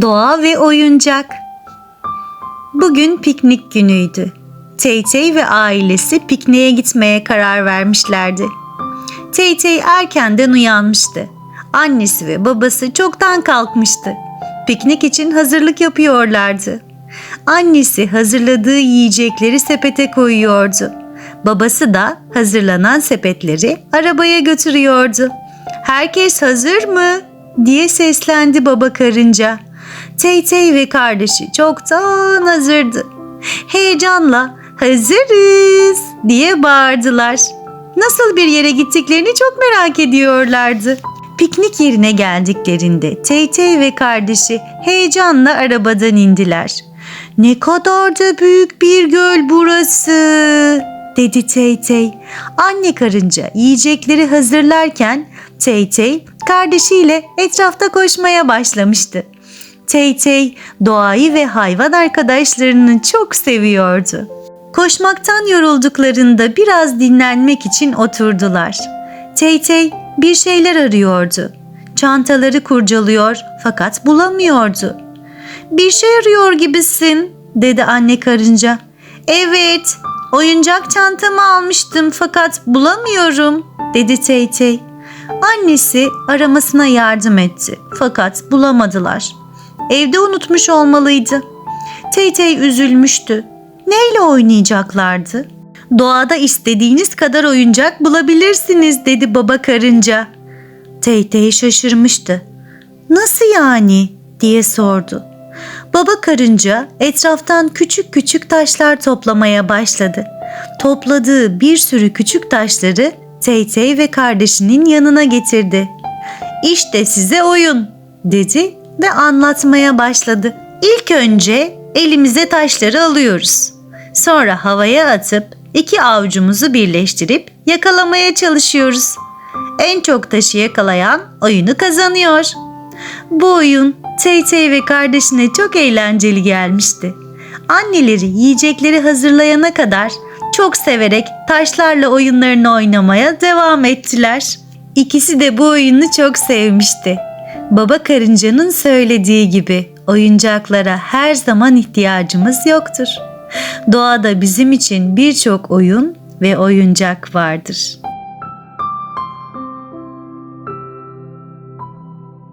Doğa ve oyuncak. Bugün piknik günüydü. Teytey ve ailesi pikniğe gitmeye karar vermişlerdi. Teytey erkenden uyanmıştı. Annesi ve babası çoktan kalkmıştı. Piknik için hazırlık yapıyorlardı. Annesi hazırladığı yiyecekleri sepete koyuyordu. Babası da hazırlanan sepetleri arabaya götürüyordu. Herkes hazır mı? diye seslendi baba karınca. Teytey ve kardeşi çoktan hazırdı. Heyecanla hazırız diye bağırdılar. Nasıl bir yere gittiklerini çok merak ediyorlardı. Piknik yerine geldiklerinde Teytey ve kardeşi heyecanla arabadan indiler. Ne kadar da büyük bir göl burası dedi Teytey. Anne karınca yiyecekleri hazırlarken Teytey kardeşiyle etrafta koşmaya başlamıştı. Teytey doğayı ve hayvan arkadaşlarını çok seviyordu. Koşmaktan yorulduklarında biraz dinlenmek için oturdular. Teytey bir şeyler arıyordu. Çantaları kurcalıyor fakat bulamıyordu. Bir şey arıyor gibisin dedi anne karınca. Evet oyuncak çantamı almıştım fakat bulamıyorum dedi Teytey. Annesi aramasına yardım etti fakat bulamadılar. Evde unutmuş olmalıydı. Teytey üzülmüştü. Neyle oynayacaklardı? Doğada istediğiniz kadar oyuncak bulabilirsiniz dedi baba karınca. Teytey şaşırmıştı. Nasıl yani diye sordu. Baba karınca etraftan küçük küçük taşlar toplamaya başladı. Topladığı bir sürü küçük taşları Teytey ve kardeşinin yanına getirdi. İşte size oyun dedi ve anlatmaya başladı. İlk önce elimize taşları alıyoruz. Sonra havaya atıp iki avucumuzu birleştirip yakalamaya çalışıyoruz. En çok taşı yakalayan oyunu kazanıyor. Bu oyun Teytey ve kardeşine çok eğlenceli gelmişti. Anneleri yiyecekleri hazırlayana kadar çok severek taşlarla oyunlarını oynamaya devam ettiler. İkisi de bu oyunu çok sevmişti. Baba karıncanın söylediği gibi oyuncaklara her zaman ihtiyacımız yoktur. Doğada bizim için birçok oyun ve oyuncak vardır.